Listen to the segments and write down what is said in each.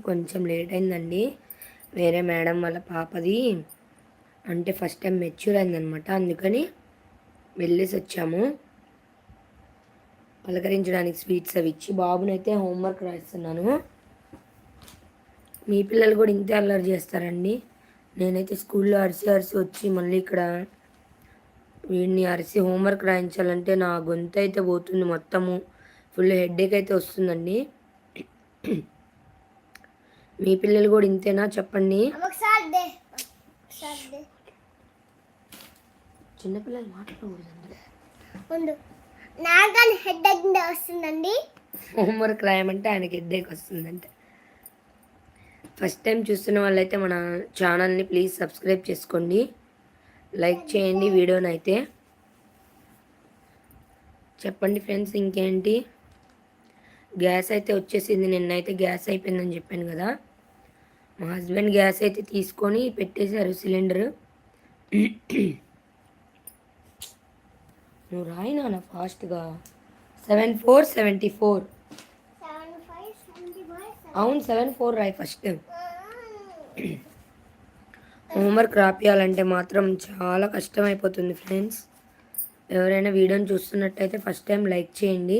కొంచెం లేట్ అయిందండి. వేరే మేడం వాళ్ళ పాపది అంటే ఫస్ట్ టైం మెచ్యూర్ అయిందనమాట అందుకని వెళ్ళేసి వచ్చాము. పలకరించడానికి స్వీట్స్ అవి ఇచ్చి బాబునైతే హోంవర్క్ రాస్తున్నాను. మీ పిల్లలు కూడా ఇంతే అల్లరి చేస్తారండి. నేనైతే స్కూల్లో అరిసి అరిసి వచ్చి మళ్ళీ ఇక్కడ వీడిని అరిసి హోంవర్క్ రాయించాలంటే నా గొంతు అయితే పోతుంది మొత్తము. ఫుల్ హెడ్ఏక్ అయితే వస్తుందండి. మీ పిల్లలు కూడా ఇంతేనా? చెప్పండి. చిన్నపిల్లలు మాట్లాడకూడదండి ఉండు నాగాన్ హెడ్ ఎగ్ వస్తుందండి. హోంవర్క్ రాయమంటే ఆయనకి హెడ్ఏక్ వస్తుందంట. ఫస్ట్ టైం చూస్తున్న వాళ్ళైతే మన ఛానల్ని ప్లీజ్ సబ్స్క్రైబ్ చేసుకోండి. లైక్ చేయండి వీడియోని అయితే. చెప్పండి ఫ్రెండ్స్ ఇంకేంటి? గ్యాస్ అయితే వచ్చేసింది నిన్నైతే గ్యాస్ అయిపోయిందని చెప్పాను కదా. మా హస్బెండ్ గ్యాస్ అయితే తీసుకొని పెట్టేశారు సిలిండర్. నువ్వు రాయి నాన్న ఫాస్ట్గా. Seven four seventy four. అవును సెవెన్ ఫోర్ రాయి ఫస్ట్. హోంవర్క్ రాపియాలంటే మాత్రం చాలా కష్టం అయిపోతుంది ఫ్రెండ్స్. ఎవరైనా వీడియోని చూస్తున్నట్టయితే ఫస్ట్ టైం లైక్ చేయండి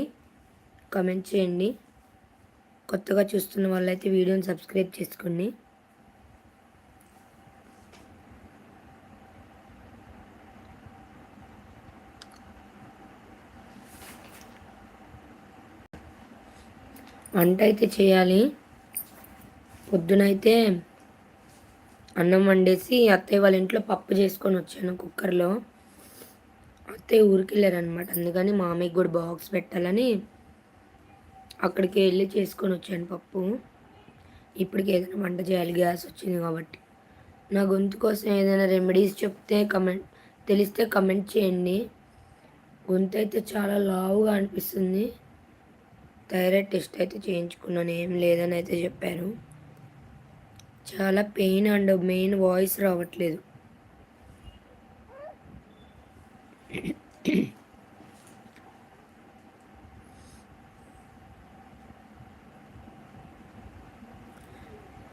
కమెంట్ చేయండి. కొత్తగా చూస్తున్న వాళ్ళైతే వీడియోని సబ్స్క్రైబ్ చేసుకోండి. వంట అయితే చేయాలి. పొద్దునైతే అన్నం వండేసి అత్తయ్య వాళ్ళ ఇంట్లో పప్పు చేసుకొని వచ్చాను కుక్కర్లో. అత్తయ్య ఊరికెళ్ళారనమాట అందుకని మామయ్యకి కూడా బాక్స్ పెట్టాలని అక్కడికి వెళ్ళి చేసుకొని వచ్చాను పప్పు. ఇప్పటికి ఏదైనా వంట చేయాలి. గ్యాస్ వచ్చింది కాబట్టి. నా గొంతు కోసం ఏదైనా రెమెడీస్ చెప్తే కమెంట్ తెలిస్తే కమెంట్ చేయండి. గొంతు అయితే చాలా లావుగా అనిపిస్తుంది. థైరాయిడ్ టెస్ట్ అయితే చేయించుకున్నాను ఏం లేదని అయితే చెప్పారు. చాలా పెయిన్ అండ్ మెయిన్ వాయిస్ రావట్లేదు.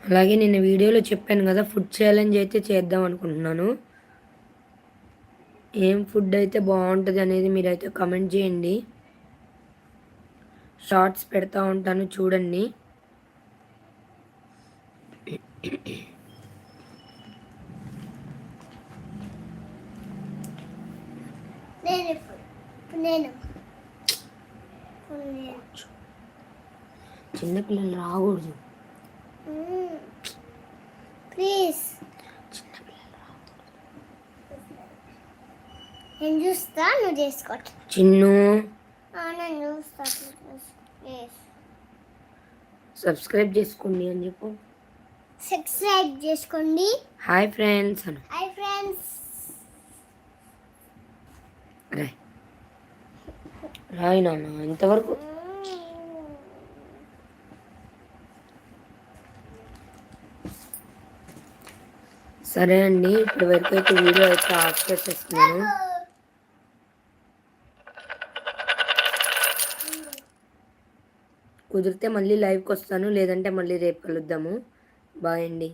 అలాగే నేను వీడియోలో చెప్పాను కదా ఫుడ్ ఛాలెంజ్ అయితే చేద్దాం అనుకుంటున్నాను. ఏం ఫుడ్ అయితే బాగుంటుంది అనేది మీరైతే కమెంట్ చేయండి. షార్ట్స్ పెడతా ఉంటాను చూడండి. చిన్నపిల్లలు రాకూడదు. ప్లీజ్ చిన్నపిల్లలు నేను చూస్తా నువ్వు చేసుకోవచ్చు చిన్ను. నేను చూస్తా ప్లీజ్ సబ్స్క్రైబ్ చేసుకోండి అని చెప్పు. సబ్స్క్రైబ్ చేసుకోండి. హాయ్ ఫ్రెండ్స్ అను. Hi friends. రాయ్ రాయి నాన్న ఇంతవరకు సరే అండి ఇప్పటి వరకు అయితే వీడియో అయితే ఆఫ్ చేసేస్తున్నాను కుదిరితే మళ్ళీ లైవ్కి వస్తాను లేదంటే మళ్ళీ రేపు కలుద్దాము. బాయ్ అండి.